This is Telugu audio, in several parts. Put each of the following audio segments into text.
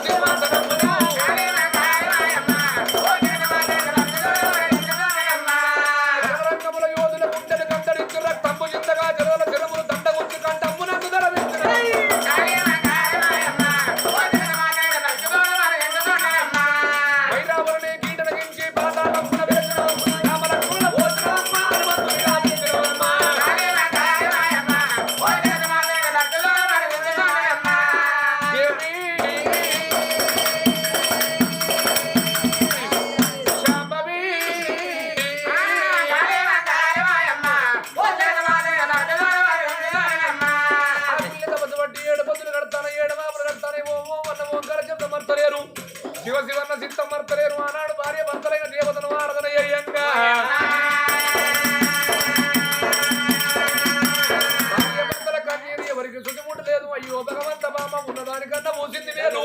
Thank you. శివ శివన్న చిత్తం మర్తలేరు. ఆనాడు భార్య భర్తలైన దేవతను ఆరాధన చేయంగా భార్య భర్తల కన్నీరు ఎవరికి శుచిముట్టు లేదు. అయ్యో భగవంత బామ ఉన్నదానికన్నా మూసింది లేదు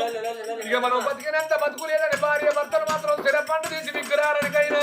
ఇక మనం బతికినంత బతుకు లేదని భార్య భర్తలు మాత్రం స్థిరపండు తీసి విగ్రహాలనికైనా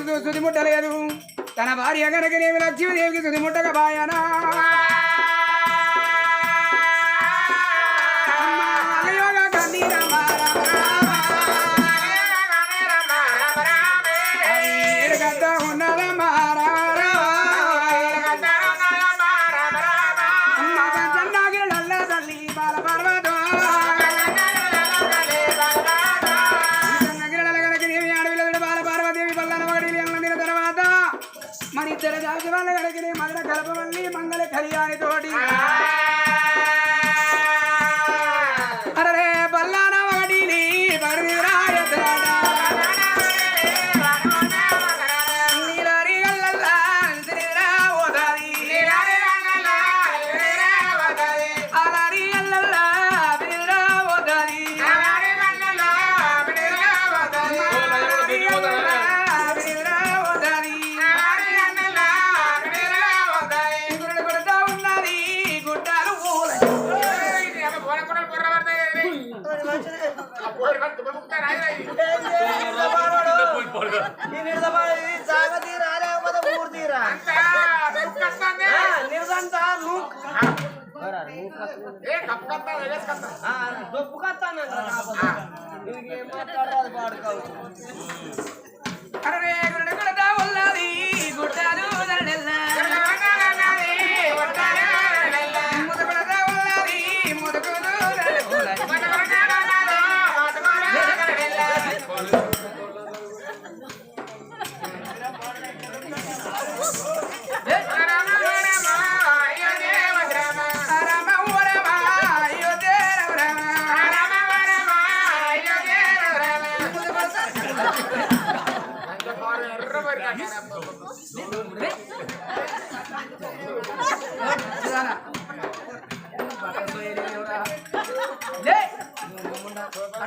విష్ణునారాయణ తన భార్య కనుకనేమి లక్ష్మీదేవికి శుద్ధి బాయనా డబ్బు కట్టాను నువ్వు ఏం మాట్లాడాలి పాడుకోవచ్చు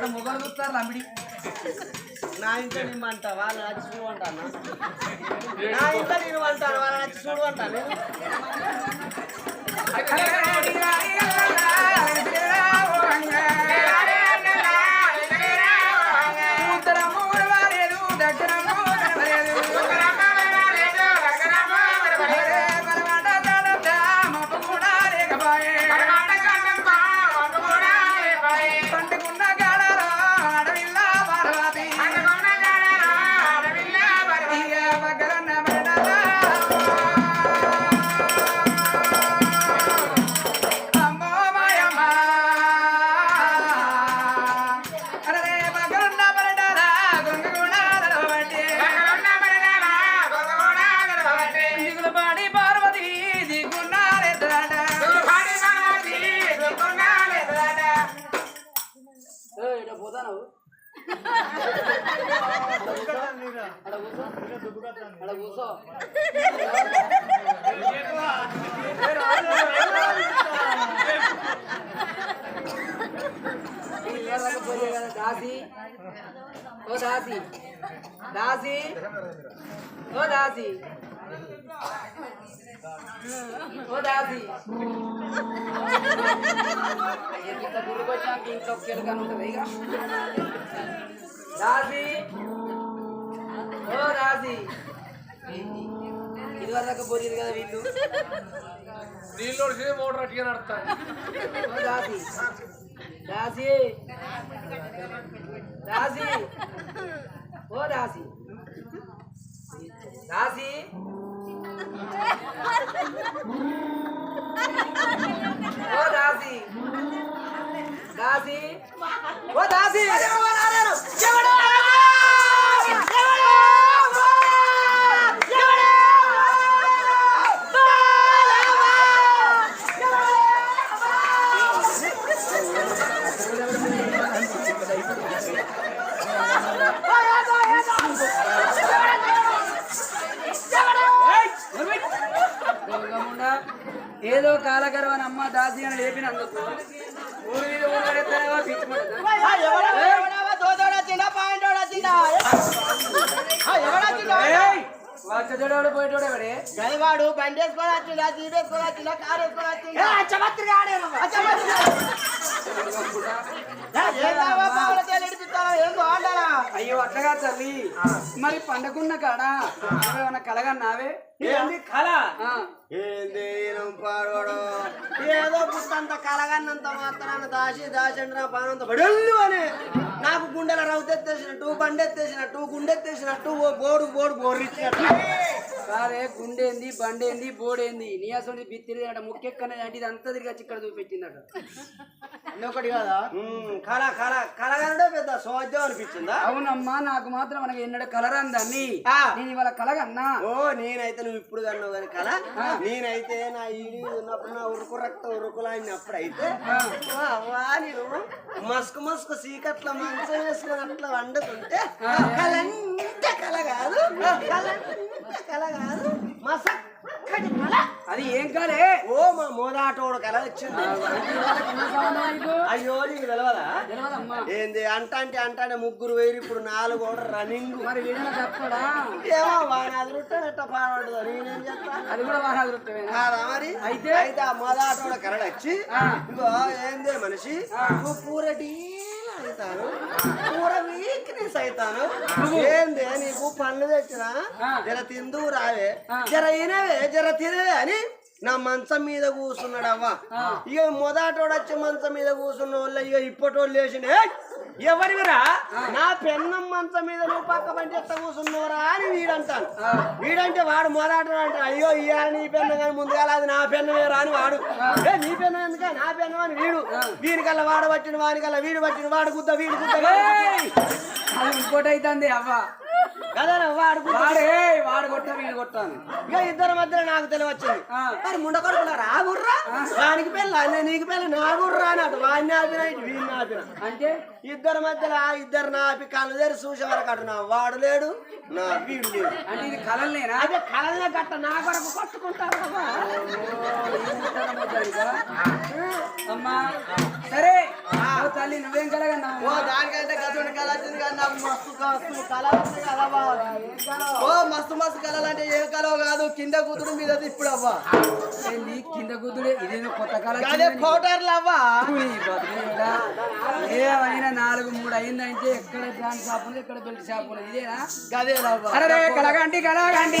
అక్కడ మొగలు చూస్తారు లంబిడి నా ఇంట్లో నేను అంటా వాళ్ళు వచ్చి చూడు అంటాను నా ఇంట్లో నేను అంటాను వాళ్ళు వచ్చి చూడు అంటాను అక్కడ కూర్చో దాసి ఓ దాసి దాసి ఓ దాసి ఓ దాసి ఇంత గురుకొచ్చాక ఇంట్లో కెలకని ఉంటుంది ఇక దాసి ఓ ఇది వరకు పోలేదు కదా వీళ్ళు నీళ్ళు మోటార్ అట్టిగా నడుస్తాను ఓ రాసి రాసి రాసి ఓ రాసి రాసి ఓ దాసి దాసి ఓ దాసి గంగముండా, ఏదో కాలకరం అమ్మ దాసి అని లేపినందుకు. ఊరి మీద ఊరు వచ్చేటోడు పోయేటోడు ఎవడే గైవాడు బండి వేసుకొని వచ్చిందా జీప్ వేసుకొని వచ్చిందా కారు వేసుకొని వచ్చిందా అచ్చమత్రి అయ్యో అట్లగా తల్లి. మరి పండకున్న కాడ ఏమైనా కలగన్నావే? ఏంది? కళ ఏంది ఈయన పాడోడు? ఏదో పుట్టంత కలగన్నంత మాత్రాన దాసి నా పానంత బడల్లు అని. నాకు గుండెల రౌతెత్తేసినట్టు బండెత్తేసినట్టు గుండెత్తేసినట్టు ఓ బోడు బోడు బోర్రిచ్చినట్టు సరే గుండేంది బండేంది బోడేంది నీ అసలు బిత్తిరి అట ముక్కెక్కనే అంటే ఇది అంతా తిరిగి ఇక్కడ చూపెట్టిందట. ఒకటి కదా? కళ కళ కళగనడే పెద్ద సోద్యం అనిపించిందా? అవునమ్మా నాకు మాత్రం మనకి ఎన్నడ కలరందని ఆ. నేను ఇవాళ కలగన్నా. ఓ నేనైతే నువ్వు ఇప్పుడు కన్నావు కానీ కళ? నేనైతే నా ఈడి ఉన్నప్పుడు నా ఉరుకు రక్త ఉరుకులాడినప్పుడు అయితే మస్కు మస్కు సీకట్ల మంచం వేసుకొని అట్లా వండుతుంటే కళ కాదు. కళ కాదు. కళ అది ఏం కాలే ఓ మా మోదాటోడు కళ వచ్చింది. అయ్యో నీకు తెలవదా? తెలియదమ్మా ఏంది అంట అంటే అంట అంటే ముగ్గురు వేరు ఇప్పుడు నాలుగు కూడా రన్నింగ్. మరి ఏమో పాడదు నేనేం చేస్తా? అది కూడా మరి? అయితే? అయితే ఆ మొదట కరడు వచ్చి. ఇగో ఏందే మనిషి? నువ్వు కూర అవుతాను కూర వీక్నెస్ అవుతాను ఏందే నీకు పనులు తెచ్చినా. జర తిందు రావే. జర తినవే జర తినవే అని నా మంచం మీద కూర్చున్నాడు అవ్వ ఇక మొదటోడు వచ్చి మంచం మీద కూర్చున్న వాళ్ళ ఇక ఇప్పటోళ్ళు లేచిన ఎవరివిరా నా పెన్నం మంచం మీద నువ్వు పక్క పంటి ఎత్త కూర్చున్నావురా అని వీడంటాను వీడంటే వాడు మొదట అంటే అయ్యో ఇయ్యాల నీ పెన్న కానీ ముందుగా అది నా పెన్నమే రా అని వాడు. ఏ నీ పెన్న ఎందుక? నా పెన్నం అని వీడు. వీనికల్లా వాడు పట్టిన వానికల్లా వీడు పట్టిన వాడు గుద్ద వీడు గుద్ద! అది ఇంకోటి అవుతుంది అవ్వ. వాడు గుద్ద. వాడే వాడు కొట్ట వీడు కొట్టాను ఇక ఇద్దరి మధ్యలో నాకు తెలివచ్చింది. మరి ముండ కొడుకులా రాగుర్రా? వానికి పెళ్ళ నీకు పెళ్ళ నాగుర్రా అని అటు వాడిని ఆపిన ఇటు వీడిని ఆపిన. అంటే? ఇద్దరి మధ్యలో ఆ ఇద్దరు నాపి కళ్ళు తెరి చూసే వరకు అటు నా వాడు లేడు నా వీడు లేడు. అంటే ఇది కలలేనా అదే కళ్ళనే గట్ట నా కొరకు కొట్టుకుంటారు కదా. అమ్మా సరే. తల్లి నువ్వేం కలగన్నావు? దానికంటే గతుడి కళ వచ్చింది కానీ నాకు మస్తు మస్తు కళ వచ్చింది కదా. ఓ మస్తు మస్తు కళలు అంటే ఏ కళ కాదు కింద కూతురు మీద ఇప్పుడు అవ్వా. కింద కూతుడే ఇదేదో కొత్త కళ అదే కోటర్లు అవ్వా? ఏమైనా నాలుగు మూడు అయిందంటే ఎక్కడ బ్రాండ్ షాప్ ఉంది ఎక్కడ బెల్ట్ షాప్ ఉంది ఇదేనా గదే కలగండి కలగండి కలగండి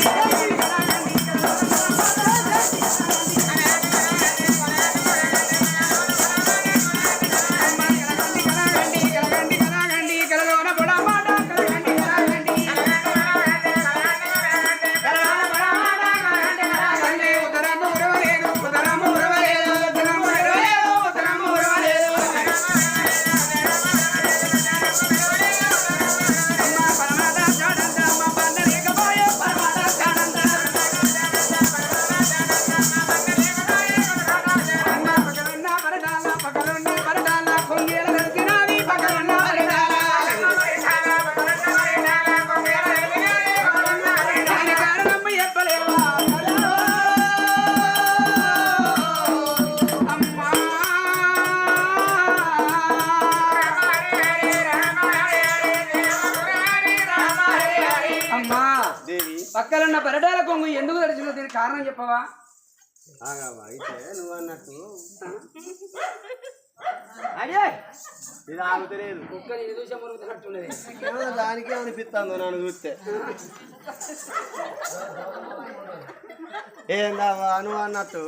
దేవి పక్కలున్న పరటాల కొంగు ఎందుకు తడిచిందో దీనికి కారణం చెప్పవా? అయితే నువ్వు అన్నట్టు. అడే ఇది ఆగుతలేదు కుక్క నేను చూసే మురుగుతున్నట్టున్నది దానికే అనిపిస్తుందో నన్ను చూస్తే. ఏందవ్వా నువ్వు అన్నట్టు?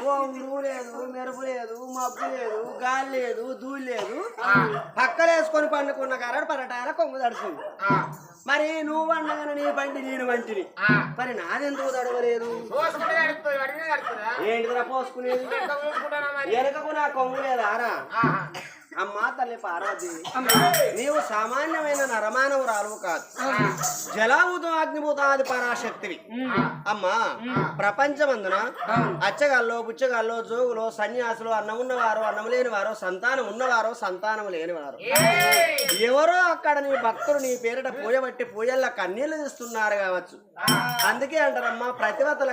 ఓ నువ్వు లేదు మెరుపు లేదు మబ్బు లేదు గాలి లేదు ధూళి లేదు. పక్కలేసుకొని పండుకున్న కారాడు పరటాల కొంగు తడుస్తుంది మరి నువ్వు పండగానే నీ బండి నేను వంటిని. మరి నాదెందుకు తడవలేదు? ఏంటిదిరా పోసుకునేది? వెనకకు నా కొంగు లేదారా అమ్మా తల్లి పార్వతి నీవు సామాన్యమైన నరమానవురాలు కాదు. జలాభూతం అగ్నిభూతాది పరాశక్తివి. అమ్మా ప్రపంచమందున అచ్చగాల్లో బుచ్చగాల్లో జోగులో సన్యాసులు అన్నం ఉన్నవారు అన్నం లేని వారు సంతానం ఉన్నవారు సంతానం లేనివారు. ఎవరో అక్కడ నీ భక్తులు నీ పేరిట పూజ బట్టి పూజల్లో కన్నీళ్ళు తీస్తున్నారు కావచ్చు. అందుకే అంటారమ్మా ప్రతివతల